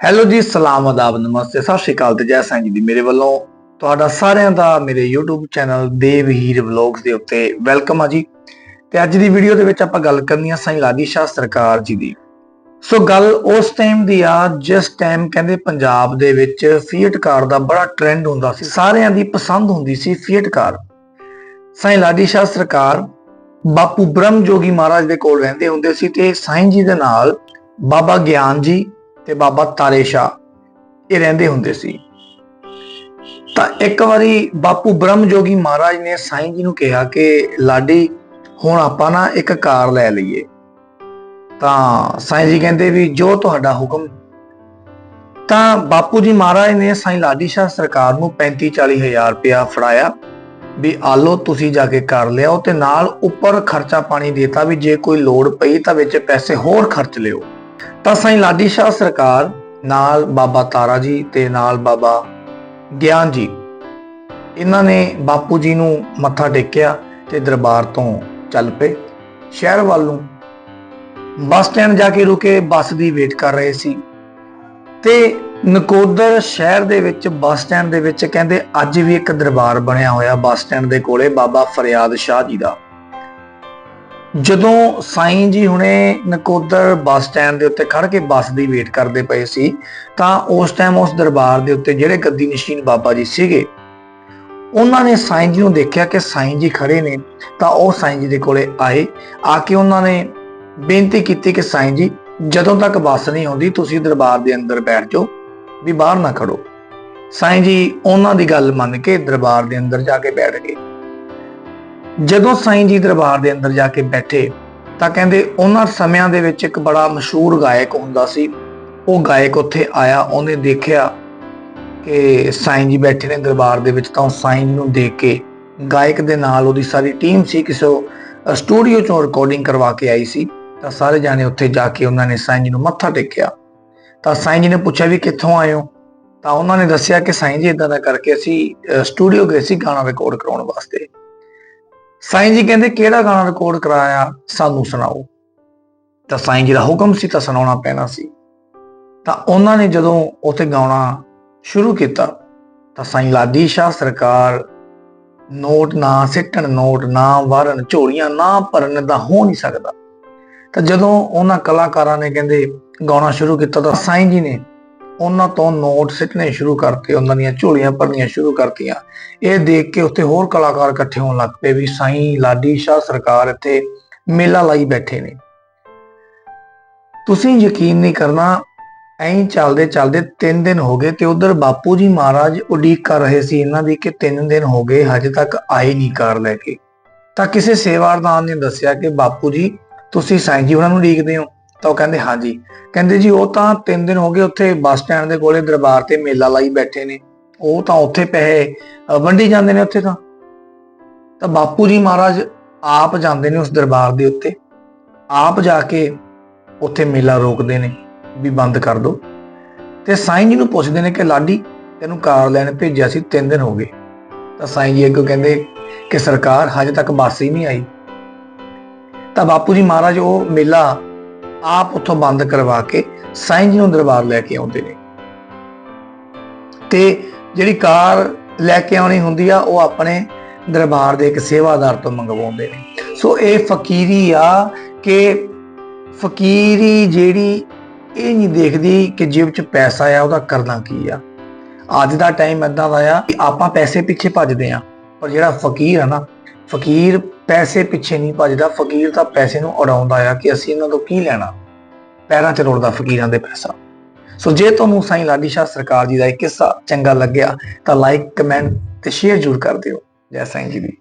Hello ਜੀ, ਸਲਾਮ ਆਦਾਬ ਨਮਸਤੇ, ਸਤਿ ਸ਼੍ਰੀ ਅਕਾਲ ਤੇ ਜੈ ਸਾਈਂ ਜੀ ਦੀ ਮੇਰੇ ਵੱਲੋਂ ਤੁਹਾਡਾ ਸਾਰਿਆਂ ਦਾ ਮੇਰੇ YouTube channel Dev Heer vlogs ਦੇ ਉੱਤੇ ਵੈਲਕਮ ਆ ਜੀ। ਤੇ ਅੱਜ ਦੀ ਵੀਡੀਓ ਦੇ ਵਿੱਚ ਆਪਾਂ ਗੱਲ ਕਰਨੀ ਆ ਸਾਈਂ ਲਾਡੀ ਸ਼ਾਹ ਸਰਕਾਰ ਜੀ ਦੀ। ਸੋ ਗੱਲ ਉਸ ਟਾਈਮ ਦੀ ਆ ਜਿਸ ਟਾਈਮ ਕਹਿੰਦੇ ਪੰਜਾਬ ਦੇ ਵਿੱਚ ਫੀਟ ਕਾਰ ਦਾ ਬੜਾ ਟ੍ਰੈਂਡ ਹੁੰਦਾ ਸੀ, ਸਾਰਿਆਂ ਦੀ ਪਸੰਦ ਹੁੰਦੀ ਸੀ ਫੀਟ ਕਾਰ ਸਾਈਂ ਲਾਡੀ ਸ਼ਾਹ ਸਰਕਾਰ ਬਾਪੂ ਬ੍ਰਹਮ ਜੋਗੀ ਮਹਾਰਾਜ ਦੇ ਕੋਲ ਰਹਿੰਦੇ ਹੁੰਦੇ ਸੀ ਤੇ ਸਾਈਂ ਜੀ ਦੇ ਨਾਲ ਬਾਬਾ ਗਿਆਨ ਜੀ ਤੇ ਬਾਬਾ ਤਾਰੇ ਸ਼ਾਹ ਇਹ ਰਹਿੰਦੇ ਹੁੰਦੇ ਸੀ। ਤਾਂ ਇੱਕ ਵਾਰੀ ਬਾਪੂ ਬ੍ਰਹਮ ਜੋਗੀ ਮਹਾਰਾਜ ਨੇ ਸਾਈਂ ਜੀ ਨੂੰ ਕਿਹਾ ਕਿ, ਲਾਡੀ, ਹੁਣ ਆਪਾਂ ਨਾ ਇੱਕ ਕਾਰ ਲੈ ਲਈਏ। ਤਾਂ ਸਾਈਂ ਜੀ ਕਹਿੰਦੇ ਵੀ ਜੋ ਤੁਹਾਡਾ ਹੁਕਮ। ਤਾਂ ਬਾਪੂ ਜੀ ਮਹਾਰਾਜ ਨੇ ਸਾਈਂ ਲਾਡੀ ਸ਼ਾਹ ਸਰਕਾਰ ਨੂੰ 35 40 ਹਜ਼ਾਰ ਰੁਪਇਆ ਫੜਾਇਆ ਵੀ ਆਲੋ ਤੁਸੀਂ ਜਾ ਕੇ ਕਰ ਲਿਆਓ ਤੇ ਨਾਲ ਉੱਪਰ ਖਰਚਾ ਪਾਣੀ ਦੇਤਾ ਵੀ ਜੇ ਕੋਈ ਲੋੜ ਪਈ ਤਾਂ ਵਿੱਚ ਪੈਸੇ ਹੋਰ ਖਰਚ ਲਿਓ। ਤਾਂ ਸਾਈਂ ਲਾਡੀ ਸ਼ਾਹ ਸਰਕਾਰ ਨਾਲ ਬਾਬਾ ਤਾਰਾ ਜੀ ਤੇ ਨਾਲ ਬਾਬਾ ਗਿਆਨ ਜੀ। ਇਹਨਾਂ ਨੇ ਬਾਪੂ ਜੀ ਨੂੰ ਮੱਥਾ ਟੇਕਿਆ ਤੇ ਦਰਬਾਰ ਤੋਂ ਚੱਲ ਪਏ। ਸ਼ਹਿਰ ਵੱਲ ਨੂੰ ਬੱਸ ਸਟੈਂਡ ਜਾ ਕੇ ਰੁਕੇ, ਬੱਸ ਦੀ ਵੇਟ ਕਰ ਰਹੇ ਸੀ। ਤੇ ਨਕੋਦਰ ਸ਼ਹਿਰ ਦੇ ਵਿੱਚ, ਬੱਸ ਸਟੈਂਡ ਦੇ ਵਿੱਚ ਕਹਿੰਦੇ ਅੱਜ ਵੀ ਇੱਕ ਦਰਬਾਰ ਬਣਿਆ ਹੋਇਆ ਬੱਸ ਸਟੈਂਡ ਦੇ ਕੋਲੇ ਬਾਬਾ ਫਰਿਆਦ ਸ਼ਾਹ ਜੀ ਦਾ। ਜਦੋਂ ਸਾਈਂ ਜੀ ਹੁਣੇ ਨਕੋਦਰ ਬੱਸ ਸਟੈਂਡ ਦੇ ਉੱਤੇ ਖੜ ਕੇ ਬੱਸ ਦੀ ਵੇਟ ਕਰਦੇ ਪਏ ਸੀ, ਤਾਂ ਉਸ ਟਾਈਮ ਉਸ ਦਰਬਾਰ ਦੇ ਉੱਤੇ ਜਿਹੜੇ ਗੱਦੀ ਨਸ਼ੀਨ ਬਾਬਾ ਜੀ ਸੀਗੇ, ਉਹਨਾਂ ਨੇ ਸਾਈਂ ਜੀ ਨੂੰ ਦੇਖਿਆ ਕਿ ਸਾਈਂ ਜੀ ਖੜੇ ਨੇ, ਤਾਂ ਉਹ ਸਾਈਂ ਜੀ ਦੇ ਕੋਲੇ ਆਏ, ਆ ਕੇ ਉਹਨਾਂ ਨੇ ਬੇਨਤੀ ਕੀਤੀ ਕਿ ਸਾਈਂ ਜੀ, ਜਦੋਂ ਤੱਕ ਬੱਸ ਨਹੀਂ ਆਉਂਦੀ ਤੁਸੀਂ ਦਰਬਾਰ ਦੇ ਅੰਦਰ ਬੈਠ ਜਾਓ, ਵੀ ਬਾਹਰ ਨਾ ਖੜੋ। ਸਾਈਂ ਜੀ ਉਹਨਾਂ ਦੀ ਗੱਲ ਮੰਨ ਕੇ ਦਰਬਾਰ ਦੇ ਅੰਦਰ ਜਾ ਕੇ ਬੈਠ ਗਏ। ਜਦੋਂ ਸਾਈਂ ਜੀ ਦਰਬਾਰ ਦੇ ਅੰਦਰ ਜਾ ਕੇ ਬੈਠੇ, ਤਾਂ ਕਹਿੰਦੇ ਉਹਨਾਂ ਸਮਿਆਂ ਦੇ ਵਿੱਚ ਇੱਕ ਬੜਾ ਮਸ਼ਹੂਰ ਗਾਇਕ ਹੁੰਦਾ ਸੀ। ਉਹ ਗਾਇਕ ਉੱਥੇ ਆਇਆ, ਉਹਨੇ ਦੇਖਿਆ ਕਿ ਸਾਈਂ ਜੀ ਬੈਠੇ ਨੇ ਦਰਬਾਰ ਦੇ ਵਿੱਚ, ਤਾਂ ਉਹ ਸਾਈਂ ਨੂੰ ਦੇਖ ਕੇ ਗਾਇਕ ਦੇ ਨਾਲ ਉਹਦੀ ਸਾਰੀ ਟੀਮ ਸੀ, ਕਿਸੇ ਸਟੂਡੀਓ ਚੋਂ ਰਿਕਾਰਡਿੰਗ ਕਰਵਾ ਕੇ ਆਈ ਸੀ। ਤਾਂ ਸਾਰੇ ਜਾਣੇ ਉੱਥੇ ਜਾ ਕੇ ਉਹਨਾਂ ਨੇ ਸਾਈਂ ਜੀ ਨੂੰ ਮੱਥਾ ਟੇਕਿਆ। ਤਾਂ ਸਾਈਂ ਜੀ ਨੇ ਪੁੱਛਿਆ ਵੀ ਕਿੱਥੋਂ ਆਏ ਹੋ? ਤਾਂ ਉਹਨਾਂ ਨੇ ਦੱਸਿਆ ਕਿ ਸਾਈਂ ਜੀ ਇਦਾਂ ਦਾ ਕਰਕੇ ਅਸੀਂ ਸਟੂਡੀਓ ਗਏ ਸੀ ਗਾਣਾ ਰਿਕਾਰਡ ਕਰਾਉਣ ਵਾਸਤੇ। ਸਾਈਂ ਜੀ ਕਹਿੰਦੇ ਕਿਹੜਾ ਗਾਣਾ ਰਿਕਾਰਡ ਕਰਾਇਆ, ਸਾਨੂੰ ਸੁਣਾਓ। ਤਾਂ ਸਾਈਂ ਜੀ ਦਾ ਹੁਕਮ ਸੀ, ਤਾਂ ਸੁਣਾਉਣਾ ਪੈਣਾ ਸੀ। ਤਾਂ ਉਹਨਾਂ ਨੇ ਜਦੋਂ ਉੱਥੇ ਗਾਉਣਾ ਸ਼ੁਰੂ ਕੀਤਾ, ਤਾਂ ਸਾਈਂ ਲਾਡੀ ਸ਼ਾਹ ਸਰਕਾਰ, ਨੋਟ ਨਾ ਸਿੱਟਣ, ਨੋਟ ਨਾ ਵਾਰਨ, ਝੋਲੀਆਂ ਨਾ ਭਰਨ ਦਾ ਹੋ ਨਹੀਂ ਸਕਦਾ। ਤਾਂ ਜਦੋਂ ਉਹਨਾਂ ਕਲਾਕਾਰਾਂ ਨੇ ਕਹਿੰਦੇ ਗਾਉਣਾ ਸ਼ੁਰੂ ਕੀਤਾ, ਤਾਂ ਸਾਈਂ ਜੀ ਨੇ ਉਹਨਾਂ ਤੋਂ ਨੋਟ ਸਿੱਟਣੇ ਸ਼ੁਰੂ ਕਰਤੇ ਉਹਨਾਂ ਦੀਆਂ ਝੋਲੀਆਂ ਭਰਨੀਆਂ ਸ਼ੁਰੂ ਕਰਤੀਆਂ। ਇਹ ਦੇਖ ਕੇ ਉੱਥੇ ਹੋਰ ਕਲਾਕਾਰ ਇਕੱਠੇ ਹੋਣ ਲੱਗ ਪਏ ਵੀ ਸਾਈਂ, ਲਾਡੀ ਸ਼ਾਹ ਸਰਕਾਰ ਇੱਥੇ ਮੇਲਾ ਲਾਈ ਬੈਠੇ ਨੇ। ਤੁਸੀਂ ਯਕੀਨ ਨਹੀਂ ਕਰਨਾ, ਐਂ ਚੱਲਦੇ ਚੱਲਦੇ 3 ਦਿਨ ਹੋ ਗਏ ਤੇ ਉਧਰ ਬਾਪੂ ਜੀ ਮਹਾਰਾਜ ਉਡੀਕ ਕਰ ਰਹੇ ਸੀ ਇਹਨਾਂ ਦੀ ਕਿ 3 ਦਿਨ ਹੋ ਗਏ, ਹਜੇ ਤੱਕ ਆਏ ਨਹੀਂ ਕਾਰ ਲੈ ਕੇ। ਤਾਂ ਕਿਸੇ ਸੇਵਾਰਦਾਨ ਨੇ ਦੱਸਿਆ ਕਿ ਬਾਪੂ ਜੀ, ਤੁਸੀਂ ਸਾਈਂ ਜੀ ਉਹਨਾਂ ਨੂੰ ਉਡੀਕਦੇ ਹੋ? ਤਾਂ ਉਹ ਕਹਿੰਦੇ, ਹਾਂਜੀ। ਕਹਿੰਦੇ, ਜੀ, ਉਹ ਤਾਂ 3 ਦਿਨ ਹੋ ਗਏ ਉੱਥੇ ਬੱਸ ਸਟੈਂਡ ਦੇ ਕੋਲੇ ਦਰਬਾਰ ਤੇ ਮੇਲਾ ਲਾਈ ਬੈਠੇ ਨੇ। ਉਹ ਤਾਂ ਉੱਥੇ ਪੈਸੇ ਵੰਡੀ ਜਾਂਦੇ ਨੇ ਉੱਥੇ ਤਾਂ। ਤਾਂ ਬਾਪੂ ਜੀ ਮਹਾਰਾਜ ਆਪ ਜਾਂਦੇ ਨੇ ਉਸ ਦਰਬਾਰ ਦੇ ਉੱਤੇ। ਆਪ ਜਾ ਕੇ ਉੱਥੇ ਮੇਲਾ ਰੋਕਦੇ ਨੇ ਵੀ ਬੰਦ ਕਰ ਦਿਓ ਤੇ ਸਾਈਂ ਜੀ ਨੂੰ ਪੁੱਛਦੇ ਨੇ ਕਿ, ਲਾਡੀ, ਤੈਨੂੰ ਕਾਰ ਲੈਣ ਭੇਜਿਆ ਸੀ 3 ਦਿਨ ਹੋ ਗਏ। ਤਾਂ ਸਾਈਂ ਜੀ ਅੱਗੋਂ ਕਹਿੰਦੇ ਕਿ, ਸਰਕਾਰ, ਹਜੇ ਤੱਕ ਬੱਸ ਹੀ ਨਹੀਂ ਆਈ। ਤਾਂ ਬਾਪੂ ਜੀ ਮਹਾਰਾਜ ਉਹ ਮੇਲਾ ਆਪ ਉੱਥੋਂ ਬੰਦ ਕਰਵਾ ਕੇ ਸਾਈਂ ਜੀ ਨੂੰ ਦਰਬਾਰ ਲੈ ਕੇ ਆਉਂਦੇ ਨੇ। ਤੇ ਜਿਹੜੀ ਕਾਰ ਲੈ ਕੇ ਆਉਣੀ ਹੁੰਦੀ ਆ, ਉਹ ਆਪਣੇ ਦਰਬਾਰ ਦੇ ਇੱਕ ਸੇਵਾਦਾਰ ਤੋਂ ਮੰਗਵਾਉਂਦੇ ਨੇ। ਸੋ ਇਹ ਫਕੀਰੀ ਆ ਕਿ ਫਕੀਰੀ ਜਿਹੜੀ ਇਹ ਨਹੀਂ ਦੇਖਦੀ ਕਿ ਜੇਬ 'ਚ ਪੈਸਾ ਆ, ਉਹਦਾ ਕਰਨਾ ਕੀ ਆ। ਅੱਜ ਦਾ ਟਾਈਮ ਇਦਾਂ ਦਾ ਆ ਕਿ ਆਪਾਂ ਪੈਸੇ ਪਿੱਛੇ ਭੱਜਦੇ ਆ। ਪਰ ਜਿਹੜਾ ਫਕੀਰ ਆ ਨਾ, ਫਕੀਰ ਪੈਸੇ ਪਿੱਛੇ ਨਹੀਂ ਭੱਜਦਾ, ਫਕੀਰ ਤਾਂ ਪੈਸੇ ਨੂੰ ਉਡਾਉਂਦਾ ਆ ਕਿ ਅਸੀਂ ਇਹਨਾਂ ਤੋਂ ਕੀ ਲੈਣਾ। ਪੈਰਾਂ 'ਚ ਰੋੜਦਾ ਫਕੀਰਾਂ ਦੇ ਪੈਸਾ। ਸੋ ਜੇ ਤੁਹਾਨੂੰ ਸਾਈਂ ਲਾਡੀ ਸ਼ਾਹ ਸਰਕਾਰ ਜੀ ਦਾ ਇਹ ਕਿੱਸਾ ਚੰਗਾ ਲੱਗਿਆ, ਤਾਂ ਲਾਈਕ ਕਮੈਂਟ ਤੇ ਸ਼ੇਅਰ ਜ਼ਰੂਰ ਕਰ ਦਿਓ। ਜੈ ਸਾਈਂ ਜੀ ਦੀ।